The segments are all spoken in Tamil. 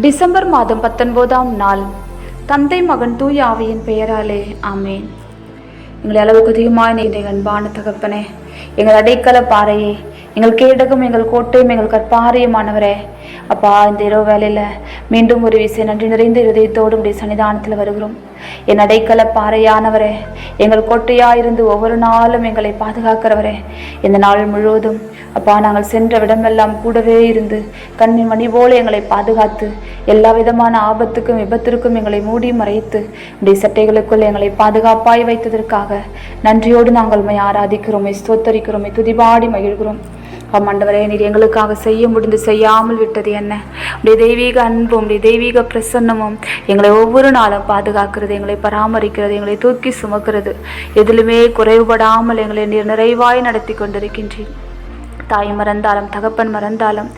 டிசம்பர் மாதம் பத்தொன்பதாம் நாள். தந்தை மகன் தூய ஆவியின் பெயராலே ஆமேன். எங்களை அளவுக்கு அதிகமாக எங்கள் அன்பான தகப்பனே எங்கள் அடைக்கல பாறையே எங்கள் கேடகம் எங்கள் கோட்டையும் எங்கள் கற்பாரியமானவரே அப்பா இந்த இரவு வேலையில் மீண்டும் ஒரு விசை நன்றி நிறைந்த இருதயத்தோடு உடைய சன்னிதானத்தில் வருகிறோம். என் அடைக்கல பாறையானவரே எங்கள் கோட்டையாயிருந்து ஒவ்வொரு நாளும் எங்களை பாதுகாக்கிறவரே இந்த நாள் முழுவதும் அப்பா நாங்கள் சென்ற இடமெல்லாம் கூடவே இருந்து கண்ணின் மணி போல எங்களை பாதுகாத்து எல்லா விதமான ஆபத்துக்கும் விபத்திற்கும் எங்களை மூடி மறைத்து உடைய சட்டைகளுக்குள் எங்களை பாதுகாப்பாய் வைத்ததற்காக நன்றியோடு நாங்கள் உம்மை ஆராதிக்கிறோம் ஸ்தோத்தரிக்கிறோம் துதிபாடி மகிழ்கிறோம். ஆமாண்டவரே நீர் எங்களுக்காக செய்ய முடிந்து செய்யாமல் விட்டது என்ன? உடைய தெய்வீக அன்பும் உடைய தெய்வீக பிரசன்னமும் எங்களை ஒவ்வொரு நாளும் பாதுகாக்கிறது எங்களை பராமரிக்கிறது எங்களை தூக்கி சுமக்கிறது. எதிலுமே குறைவுபடாமல் எங்களை நீர் நிறைவாய் நடத்தி கொண்டிருக்கின்றீர். தாய் மறந்தாலும் தகப்பன் மறந்தாலும்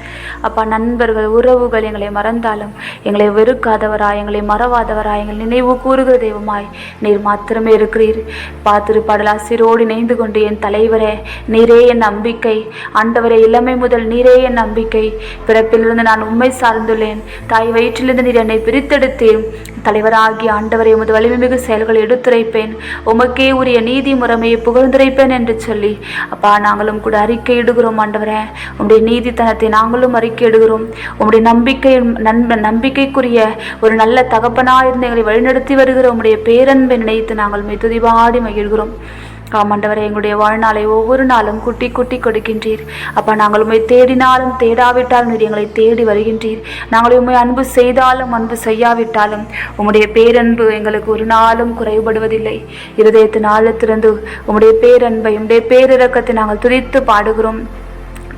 அப்பா நண்பர்கள் உறவுகள் எங்களை மறந்தாலும் எங்களை வெறுக்காதவரா எங்களை மறவாதவரா எங்கள் நினைவு கூறுகிற தெய்வமாய் நீர் மாத்திரமே இருக்கிறீர். பார்த்திரு பாடலாசிரோடு இணைந்து கொண்டு என் தலைவரே நீரே என் நம்பிக்கை. ஆண்டவரே இளமை முதல் நீரே என் நம்பிக்கை. பிறப்பிலிருந்து நான் உண்மை சார்ந்துள்ளேன். தாய் வயிற்றிலிருந்து நீர் என்னை பிரித்தெடுத்தேன் தலைவராகி ஆண்டவரை உமது வலிமைமிகு செயல்களை எடுத்துரைப்பேன். உமக்கே உரிய நீதி முறைமையை புகழ்ந்துரைப்பேன் என்று சொல்லி. அப்பா நாங்களும் கூட அறிக்கையிடுகிறோம் ஆண்டவரே. உம்முடைய நீதித்தனத்தை நாங்களும் அறிக்கையிடுகிறோம் உம்முடைய நம்பிக்கை நண்ப நம்பிக்கைக்குரிய ஒரு நல்ல தகப்பனாயிருந்து எங்களை வழிநடத்தி வருகிற உம்முடைய பேரன்பை நினைத்து நாங்கள் மிகுதிபாடி மகிழ்கிறோம். ஆமாண்டவரை எங்களுடைய வாழ்நாளை ஒவ்வொரு நாளும் குட்டி குட்டி கொடுக்கின்றீர். அப்பா நாங்கள் உண்மை தேடினாலும் தேடாவிட்டாலும் நீர் எங்களை தேடி வருகின்றீர். நாங்கள் உண்மை அன்பு செய்தாலும் அன்பு செய்யாவிட்டாலும் உம்முடைய பேரன்பு எங்களுக்கு ஒரு நாளும் குறைபடுவதில்லை இருதயத்தின் ஆழத்திலிருந்து உம்முடைய பேரன்பை உம்முடைய பேரிறக்கத்தை நாங்கள் துதித்து பாடுகிறோம்.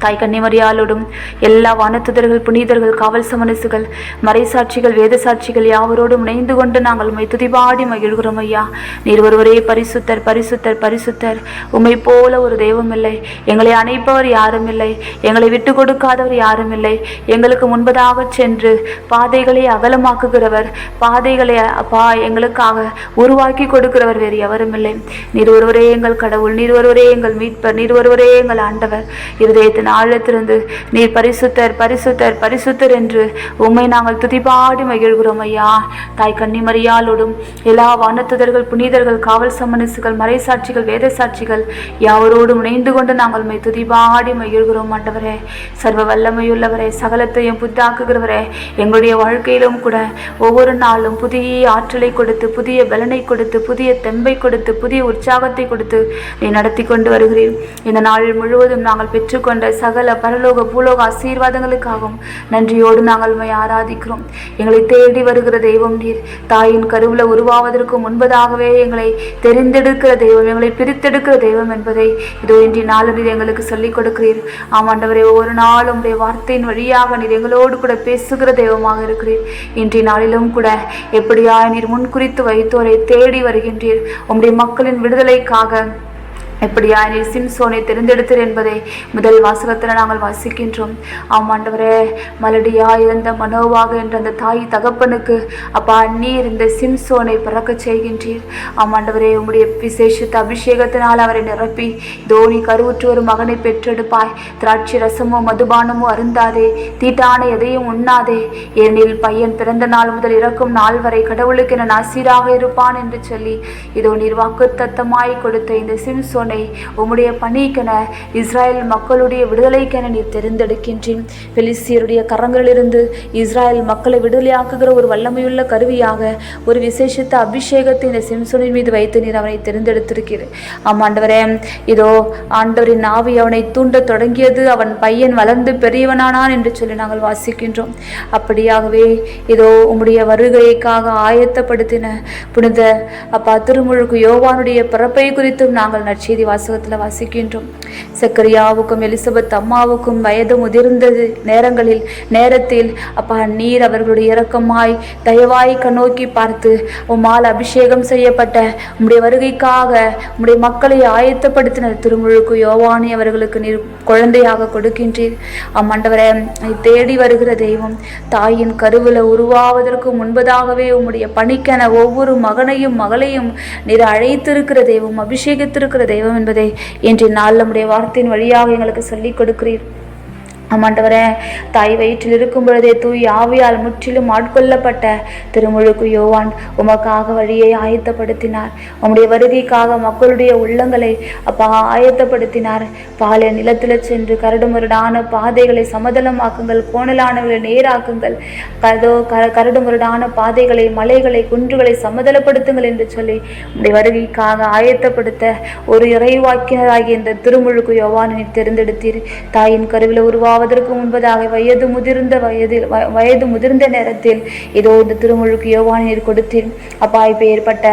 தாய் கன்னிமரியாலோடும் எல்லா வானத்துதர்கள் புனிதர்கள் காவல் சமனசுகள் மறைசாட்சிகள் வேத சாட்சிகள் யாவரோடும் இணைந்து கொண்டு நாங்கள் உண்மை துதிபாடி மகிழ்கிறோம் ஐயா. நீர் ஒருவரே பரிசுத்தர் பரிசுத்தர் பரிசுத்தர். உம்மை போல ஒரு தெய்வம் இல்லை. எங்களை அணைப்பவர் யாரும் இல்லை. எங்களை விட்டு கொடுக்காதவர் யாரும் இல்லை. எங்களுக்கு முன்பதாக சென்று பாதைகளை அகலமாக்குகிறவர் பாதைகளை அப்பா எங்களுக்காக உருவாக்கி கொடுக்கிறவர் வேறு எவரும் இல்லை. நீர் ஒருவரே எங்கள் கடவுள் நீர் ஒருவரே எங்கள் மீட்பர் நீர் ஒருவரே எங்கள் ஆண்டவர். இருதயத்தின் ஆழத்திலிருந்து நீர் பரிசுத்தர் பரிசுத்தர் பரிசுத்தர் என்று உம்மை நாங்கள் துதிபாடி மகிழ்கிறோம் ஐயா. தாய் கன்னிமரியாலோடும் எல்லா வானத்துதர்கள் புனிதர்கள் காவல் சமனசுகள் மறைசாட்சிகள் வேத சாட்சிகள் யாவரோடும் இணைந்து கொண்டு நாங்கள் உம்மை துதிபாடி மகிழ்கிறோம் ஆண்டவரே. சர்வ வல்லமையுள்ளவரே சகலத்தையும் புத்தாக்குகிறவரே எங்களுடைய வாழ்க்கையிலும் கூட ஒவ்வொரு நாளும் புதிய ஆற்றலை கொடுத்து புதிய பலனை கொடுத்து புதிய தெம்பை கொடுத்து புதிய உற்சாகத்தை கொடுத்து நீ நடத்தி கொண்டு வருகிறேன் இந்த நாள் முழுவதும் நாங்கள் பெற்றுக்கொண்ட சகல பரலோக பூலோக ஆசீர்வாதங்களுக்காகவும் நன்றியோடு நாங்கள் உண்மை ஆராதிக்கிறோம். எங்களை தேடி வருகிற தெய்வம் நீர். தாயின் கருவில் உருவாவதற்கு முன்பதாகவே எங்களை தெரிந்தெடுக்கிற தெய்வம் எங்களை பிரித்தெடுக்கிற தெய்வம் என்பதை இதோ இன்றி நாளும் நீர் எங்களுக்கு சொல்லிக் கொடுக்கிறீர். ஆமாண்டவரே ஒவ்வொரு நாளும் உடைய வார்த்தையின் வழியாக நீர் எங்களோடு கூட பேசுகிற தெய்வமாக இருக்கிறீர். இன்றைய நாளிலும் கூட எப்படியா நீர் முன்குறித்து வைத்தோரை தேடி வருகின்றீர். உம்முடைய மக்களின் விடுதலைக்காக எப்படியா நீ சிம்சோனை தெரிந்தெடுத்தீர் என்பதை முதல் வாசகத்தில் நாங்கள் வாசிக்கின்றோம். ஆமாண்டவரே மலடியா இருந்த மனோவாக என்ற அந்த தாய் தகப்பனுக்கு அப்பா நீர் இந்த சிம்சோனை பிறக்கச் செய்கின்றீர். ஆமாண்டவரே உம்முடைய விசேஷத்த அபிஷேகத்தினால் அவரை நிரப்பி தோனி கருவுற்று ஒரு மகனை பெற்றெடுப்பாய். திராட்சை ரசமோ மதுபானமோ அருந்தாதே தீட்டான எதையும் உண்ணாதே. ஏனெனில் பையன் பிறந்த நாள் முதல் இறக்கும் நாள் வரை கடவுளுக்கு என நாசீராக இருப்பான் என்று சொல்லி இதோ நீர் வாக்குத்தத்தமாய் கொடுத்த இந்த சிம்சோன் தகப்பனை உம்முடைய பணிக்கென இஸ்ராயல் மக்களுடைய விடுதலைக்கென நீர் தெரிந்தெடுக்கின்றேன். பெலிசியருடைய கரங்களிலிருந்து இஸ்ராயல் மக்களை விடுதலையாக்குகிற ஒரு வல்லமையுள்ள கருவியாக ஒரு விசேஷத்த அபிஷேகத்தை இந்த சிம்சோனின் மீது வைத்து நீர் அவனை தெரிந்தெடுத்திருக்கிறேன் ஆண்டவரே இதோ ஆண்டவரின் ஆவி அவனை தூண்ட தொடங்கியது. அவன் பையன் வளர்ந்து பெரியவனானான் என்று சொல்லி நாங்கள் வாசிக்கின்றோம். அப்படியாகவே இதோ உம்முடைய வருகைக்காக ஆயத்தப்படுத்தின புனித அப்பா திருமுழுக்கு யோவானுடைய பிறப்பை குறித்தும் நாங்கள் நற்செய்தி வாசகத்தில் வாசிக்கின்றோம். சக்கரியாவுக்கும் எலிசபெத் அம்மாவுக்கும் வயது முதிர்ந்த நேரங்களில் நேரத்தில் அப்பா நீர் அவர்களுடைய இரக்கமாய் தயவாய் கண்ணோக்கி பார்த்து உம்மால் அபிஷேகம் செய்யப்பட்ட உம்முடைய வருகைக்காக உம்முடைய மக்களை ஆயத்தப்படுத்தின திருமுழுக்கு யோவானி அவர்களுக்கு நீர் குழந்தையாக கொடுக்கின்றீர். அம்மாண்டவரை தேடி வருகிற தெய்வம் தாயின் கருவில் உருவாவதற்கு முன்பதாகவே உம்முடைய பணிக்கென ஒவ்வொரு மகனையும் மகளையும் நீர் அழைத்திருக்கிற தெய்வம் அபிஷேகித்திருக்கிற தெய்வம் என்பதை இன்றைய நாள் நம்முடைய வார்த்தையின் வழியாக எங்களுக்கு சொல்லிக் கொடுக்கிறீர். ஆமாண்டவரே தாய் வயிற்றில் இருக்கும் பொழுதே தூய் ஆவியால் முற்றிலும் ஆட்கொள்ளப்பட்ட திருமுழுக்கு யோவான் உமக்காக வழியை ஆயத்தப்படுத்தினார். உம்முடைய வருகைக்காக மக்களுடைய உள்ளங்களை அப்பா ஆயத்தப்படுத்தினார். பாலை நிலத்தில் சென்று கரடுமுரடான பாதைகளை சமதளமாக்குங்கள் கோணலானவர்களை நேராக்குங்கள். கதோ க கரடுமுரடான பாதைகளை மலைகளை குன்றுகளை சமதளப்படுத்துங்கள் என்று சொல்லி உம்முடைய வருகைக்காக ஆயத்தப்படுத்த ஒரு இறைவாக்கினராகிய இந்த திருமுழுக்கு யோவானை தேர்ந்தெடுத்தீர். தாயின் கருவில் ஆவதற்கு முன்பதாக வயது முதிர்ந்த வயதில் வயது முதிர்ந்த நேரத்தில் இதோ இந்த திருமுழுக்கு யோவானை நீர் கொடுத்தீர் அப்பா இப்போ ஏற்பட்ட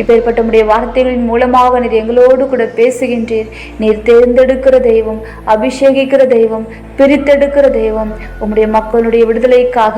இப்போ ஏற்பட்ட உடைய வார்த்தைகளின் மூலமாக நீர் எங்களோடு கூட பேசுகின்றீர். நீர் தேர்ந்தெடுக்கிற தெய்வம் அபிஷேகிக்கிற தெய்வம் பிரித்தெடுக்கிற தெய்வம் உம்முடைய மக்களுடைய விடுதலைக்காக.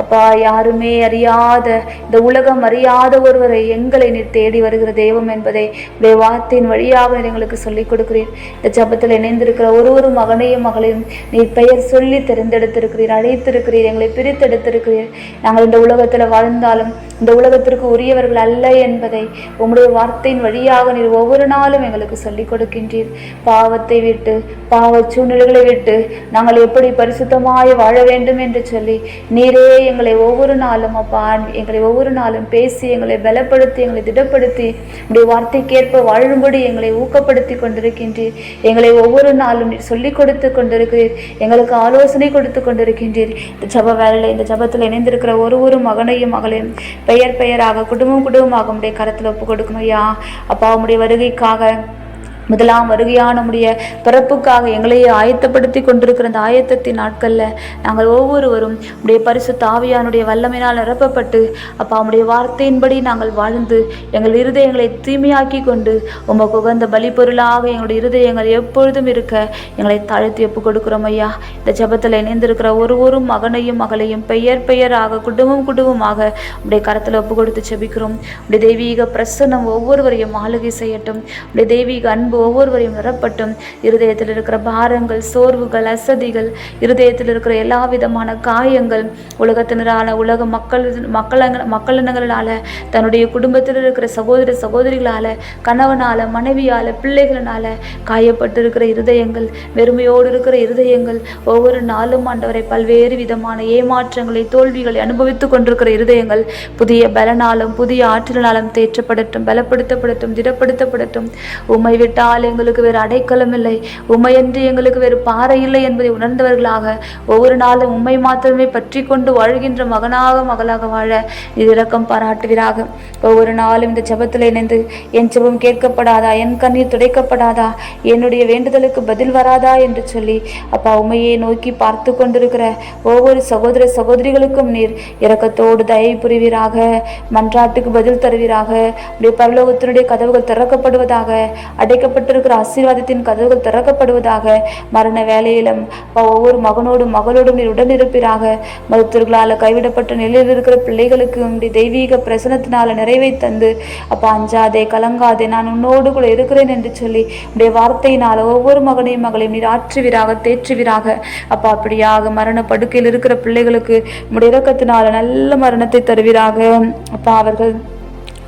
அப்பா யாருமே அறியாத இந்த உலகம் அறியாத ஒருவரை எங்களை நீர் தேடி வருகிற தெய்வம் என்பதை உடைய வார்த்தையின் வழியாக நீர் எங்களுக்கு சொல்லிக் கொடுக்கிறீர் இந்த ஜபத்தில் இணைந்திருக்கிற ஒரு ஒரு மகனையும் மகளையும் நீர் பெயர் சொல்லி தெரிந்தெடுத்திருக்கிறீர் அழைத்திருக்கிறீர் எங்களை பிரித்தெடுத்திருக்கிறீர். நாங்கள் இந்த உலகத்தில் வாழ்ந்தாலும் இந்த உலகத்திற்கு உரியவர்கள் அல்ல என்பதை உம்முடைய வார்த்தையின் வழியாக நீர் ஒவ்வொரு நாளும் எங்களுக்கு சொல்லிக் கொடுக்கின்றீர். பாவத்தை விட்டு பாவ சூழ்நிலைகளை விட்டு நாங்கள் எப்படி பரிசுத்தமாய் வாழ வேண்டும் என்று சொல்லி நீரே எங்களை ஒவ்வொரு நாளும் அப்பா எங்களை ஒவ்வொரு நாளும் பேசி எங்களை பலப்படுத்தி எங்களை திடப்படுத்தி உடைய வார்த்தைக்கேற்ப வாழும்படி எங்களை ஊக்கப்படுத்தி கொண்டிருக்கின்றீர். எங்களை ஒவ்வொரு நாளும் சொல்லிக் கொடுத்து கொண்டிருக்கிறீர். எங்களுக்கு ஆலோசனை கொடுத்து கொண்டிருக்கின்றீர். இந்த ஜப வேலையில் இந்த ஜபத்தில் இணைந்திருக்கிற ஒரு ஒரு மகனையும் மகளையும் பெயர் பெயராக குடும்பம் குடும்பமாக உடைய கரத்தில் ஒப்பு கொடுக்கணும் ஐயா. அப்பா உம்முடைய வருகைக்காக முதலாம் வருகையான நம்முடைய பிறப்புக்காக எங்களையே ஆயத்தப்படுத்தி கொண்டிருக்கிற அந்த ஆயத்தத்தின் நாட்களில் நாங்கள் ஒவ்வொருவரும் உடைய பரிசு தாவியானுடைய வல்லமையினால் நிரப்பப்பட்டு அப்பா அவனுடைய வார்த்தையின்படி நாங்கள் வாழ்ந்து எங்கள் இருதயங்களை தூய்மையாக்கி கொண்டு உமக்கு உகந்த பலி பொருளாக எங்களுடைய இருதயங்கள் எப்பொழுதும் இருக்க எங்களை தாழ்த்தி ஒப்பு கொடுக்குறோம் ஐயா. இந்த ஜபத்தில் இணைந்திருக்கிற ஒரு ஒரு மகனையும் மகளையும் பெயர் பெயராக குடும்பம் குடும்பமாக உடைய கரத்தில் ஒப்பு கொடுத்து செபிக்கிறோம் உடைய தெய்வீக பிரசன்னம் ஒவ்வொருவரையும் ஆளுகை செய்யட்டும். உடைய தெய்வீக அன்பு ஒவ்வொருவரையும் நிரப்பட்டும். இருதயத்தில் இருக்கிற பாரங்கள் சோர்வுகள் அசதிகள் இருதயத்தில் இருக்கிற எல்லா விதமான காயங்கள் உலகத்தினரால் உலக மக்கள் மக்கள் மக்களினங்களால் தன்னுடைய குடும்பத்தில் இருக்கிற சகோதர சகோதரிகளால் கணவனால் மனைவியால் பிள்ளைகளினால காயப்பட்டிருக்கிற இருதயங்கள் வெறுமையோடு இருக்கிற இருதயங்கள் ஒவ்வொரு நாளும் ஆண்டவரை பல்வேறு விதமான ஏமாற்றங்களை தோல்விகளை அனுபவித்துக் கொண்டிருக்கிற இருதயங்கள் புதிய பலனாலும் புதிய ஆற்றலினாலும் தேற்றப்படட்டும் பலப்படுத்தப்படட்டும் திடப்படுத்தப்படட்டும். விட்டால் விட்டால் எங்களுக்கு வேறு அடைக்கலம் இல்லை. உம்மையன்றி எங்களுக்கு வேறு பாறை இல்லை என்பதை உணர்ந்தவர்களாக ஒவ்வொரு நாளும் உம்மை மாத்திரமே பற்றி கொண்டு வாழ்கின்ற மகனாக மகளாக வாழ இது இரக்கம் பாராட்டுவீராக. ஒவ்வொரு நாளும் இந்த ஜபத்தில் இணைந்து என் ஜபம் கேட்கப்படாதா? என் கண்ணீர் துடைக்கப்படாதா? என்னுடைய வேண்டுதலுக்கு பதில் வராதா என்று சொல்லி அப்பா உம்மையை நோக்கி பார்த்து கொண்டிருக்கிற ஒவ்வொரு சகோதர சகோதரிகளுக்கும் நீர் இரக்கத்தோடு தயை புரிவீராக. மன்றாட்டுக்கு பதில் தருவீராக. பரலோகத்தினுடைய கதவுகள் திறக்கப்படுவதாக அடைக்கப்பட்டிருக்கிற ஆசீர்வாதத்தின் கதவுகள் திறக்கப்படுவதாக மரண வேலையிலும் ஒவ்வொரு மகனோடும் மகளோடும் நீர் உடனிருப்பீராக. மருத்துவர்களால் கைவிடப்பட்ட நிலையில் இருக்கிற பிள்ளைகளுக்கு உம்முடைய தெய்வீக பிரசனத்தினால நிறைவை தந்து அப்பா அஞ்சாதே கலங்காதே நான் உன்னோடு கூட இருக்கிறேன் என்று சொல்லி உடைய வார்த்தையினால் ஒவ்வொரு மகனையும் மகளையும் நீர் ஆற்றுவீராக தேற்றுவீராக. அப்பா அப்படியாக மரண படுக்கையில் இருக்கிற பிள்ளைகளுக்கு உடைய இரக்கத்தினால நல்ல மரணத்தை தருவீராக. அப்பா அவர்கள்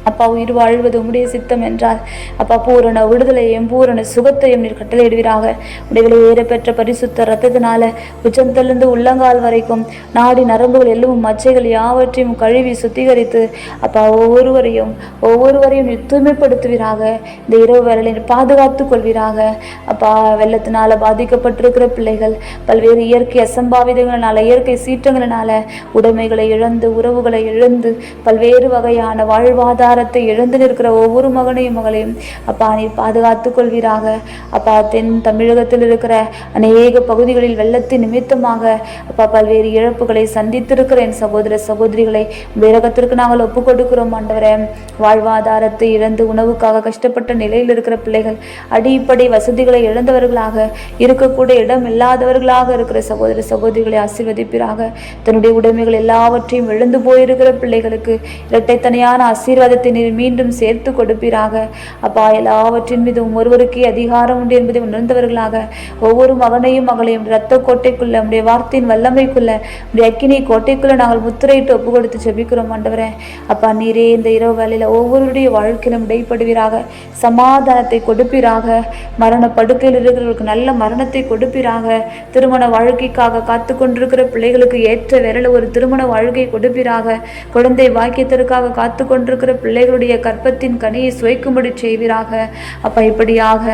அப்பா உயிர் வாழ்வது உம்முடைய சித்தம் என்றால் அப்பா பூரண விடுதலையும் பூரண சுகத்தையும் நீர் கட்டளையிடுவீராக. உடைகளை ஏறப்பெற்ற பரிசுத்த ரத்தத்தினால உச்சந்தலிருந்து உள்ளங்கால் வரைக்கும் நாடி நரம்புகள் எல்லவும் மச்சைகள் யாவற்றையும் கழுவி சுத்திகரித்து அப்பா ஒவ்வொருவரையும் ஒவ்வொருவரையும் நீர் தூய்மைப்படுத்துவீராக. இந்த இரவு வேளையில் பாதுகாத்துக் கொள்வீராக. அப்பா வெள்ளத்தினால பாதிக்கப்பட்டிருக்கிற பிள்ளைகள் பல்வேறு இயற்கை அசம்பாவிதங்களினால இயற்கை சீற்றங்களினால உடைமைகளை இழந்து உறவுகளை இழந்து பல்வேறு வகையான வாழ்வாதார வாழ்வாதாரத்தை எழுந்து நிற்கிற ஒவ்வொரு மகனையும் மகளையும் அப்பா நீர் பாதுகாத்துக் கொள்வீராக. அப்பா தென் தமிழகத்தில் இருக்கிற அநேக பகுதிகளில் வெள்ளத்தின் நிமித்தமாக அப்பா பல்வேறு இழப்புகளை சந்தித்திருக்கிற என் சகோதர சகோதரிகளை விரகத்திற்கு நாங்கள் ஒப்புக் கொடுக்கிறோம் ஆண்டவரே. வாழ்வாதாரத்தை இழந்து உணவுக்காக கஷ்டப்பட்ட நிலையில் இருக்கிற பிள்ளைகள் அடிப்படை வசதிகளை இழந்தவர்களாக இருக்கக்கூடிய இடம் இல்லாதவர்களாக இருக்கிற சகோதர சகோதரிகளை ஆசீர்வதிப்பீராக. தன்னுடைய உடைமைகள் எல்லாவற்றையும் எழுந்து போயிருக்கிற பிள்ளைகளுக்கு இரட்டைத்தனையான ஆசீர்வாதத்தை சமாதானத்தை நீர் மீண்டும் சேர்த்து கொடுப்பீராக. அப்பா எல்லாவற்றின் மீதும் ஒருவருக்கே அதிகாரம் உண்டு என்பதை உணர்ந்தவர்களாக. ஒவ்வொரு மகனையும் மகளையும் இரத்த கோட்டைக்குள்ள நம்முடைய வார்த்தையின் வல்லமைக்குள்ள உடைய அக்கினி கோட்டைக்குள்ள நாங்கள் முத்திரையிட்டு ஒப்பு கொடுத்து செபிக்கிறோம் ஆண்டவரே. அப்பா நீரே இந்த இரவு வேலையில் ஒவ்வொருடைய வாழ்க்கையிலும் இடைப்படுவீராக. சமாதானத்தை கொடுப்பீராக. மரண படுக்கையில் இருக்கிறவர்களுக்கு நல்ல மரணத்தை கொடுப்பீராக. திருமண வாழ்க்கைக்காக காத்து கொண்டிருக்கிற பிள்ளைகளுக்கு ஏற்ற விரல ஒரு திருமண வாழ்க்கை கொடுப்பீராக. குழந்தை வாக்கியத்திற்காக காத்து கொண்டிருக்கிற பிள்ளைகளுடைய கற்பத்தின் கனியை சுவைக்கும்படி செய்வீராக. அப்பா இப்படியாக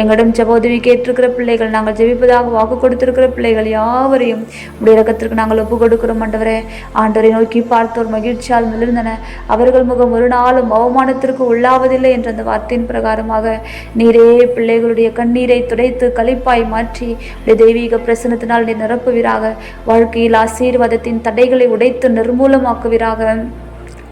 எங்களிடம் ஜெப உதவி கேட்டிருக்கிற பிள்ளைகள் நாங்கள் ஜெபிப்பதாக வாக்கு கொடுத்திருக்கிற பிள்ளைகள் யாவரையும் உடைய இறக்கத்திற்கு நாங்கள் ஒப்பு கொடுக்கிறோம் ஆண்டவரே. ஆண்டவரை நோக்கி பார்த்தோர் மகிழ்ச்சியால் மிளிர்ந்தன. அவர்கள் முகம் ஒரு நாளும் அவமானத்திற்கு உள்ளாவதில்லை என்ற அந்த வார்த்தையின் பிரகாரமாக நீரே பிள்ளைகளுடைய கண்ணீரை துடைத்து கழிப்பாய் மாற்றி உடைய தெய்வீக பிரசனத்தினால் நீ நிரப்புவீராக. வாழ்க்கையில் ஆசீர்வாதத்தின் தடைகளை உடைத்து நிர்மூலமாக்குவீராக.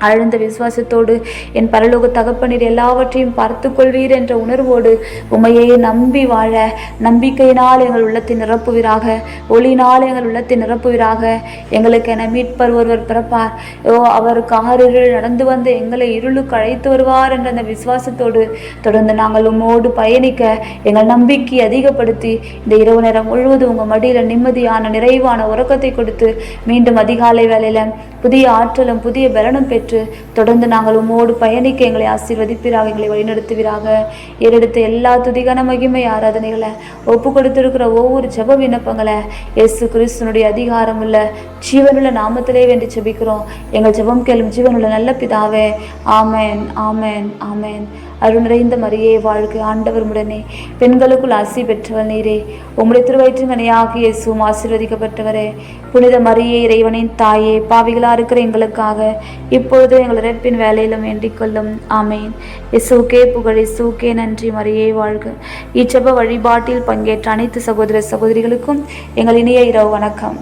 ஆழ்ந்த விசுவாசத்தோடு என் பரலோக தகப்பனீர் எல்லாவற்றையும் பார்த்து கொள்வீர் என்ற உணர்வோடு உமையை நம்பி வாழ நம்பிக்கையினால் எங்கள் உள்ளத்தை நிரப்புவீராக ஒளியினால் எங்கள் உள்ளத்தை நிரப்புவீராக. எங்களுக்கு என மீட்பர் ஒருவர் பிறப்பார். ஓ அவர் காரில் நடந்து வந்து எங்களை இருளுக்கு அழைத்து வருவார் என்ற அந்த விசுவாசத்தோடு தொடர்ந்து நாங்கள் உம்மோடு பயணிக்க எங்கள் நம்பிக்கை அதிகப்படுத்தி இந்த இரவு நேரம் முழுவதும் உங்கள் மடியில் நிம்மதியான நிறைவான உறக்கத்தை கொடுத்து மீண்டும் அதிகாலை வேலையில் புதிய ஆற்றலும் புதிய பலனும் பெற்று தொடர்ந்து நாங்கள் உம்மோடு பயணிக்க எங்களை ஆசீர்வதிப்பீராக எங்களை வழிநடத்துவீராக. ஏறெடுத்த எல்லா துதிகன மகிமை ஆராதனைகளை ஒப்பு கொடுத்திருக்கிற ஒவ்வொரு ஜெப விண்ணப்பங்களை இயேசு கிறிஸ்தனுடைய அதிகாரம் உள்ள ஜீவனுள்ள நாமத்திலே வேண்டி ஜெபிக்கிறோம். எங்கள் ஜெபம் கேளும் ஜீவனுள்ள நல்ல பிதாவே. ஆமேன் ஆமென் ஆமென். அருள் நிறைந்த மரியே வாழ்க ஆண்டவர் உடனே பெண்களுக்குள் ஆசி பெற்றவர் நீரே. உம்முடைய திருவயிற்றின் கனியாக இயேசுவும் ஆசீர்வதிக்கப்பட்டவரே. புனித மரியே இறைவனின் தாயே பாவிகளாக இருக்கிற எங்களுக்காக இப்பொழுது எங்கள் இறப்பின் வேலையிலும் வேண்டிக் கொள்ளும். ஆமேன். இசுக்கே புகழ் இசுக்கே நன்றி மரியே வாழ்க. இச்சப வழிபாட்டில் பங்கேற்ற அனைத்து சகோதர சகோதரிகளுக்கும் எங்கள் இனிய இரவு வணக்கம்.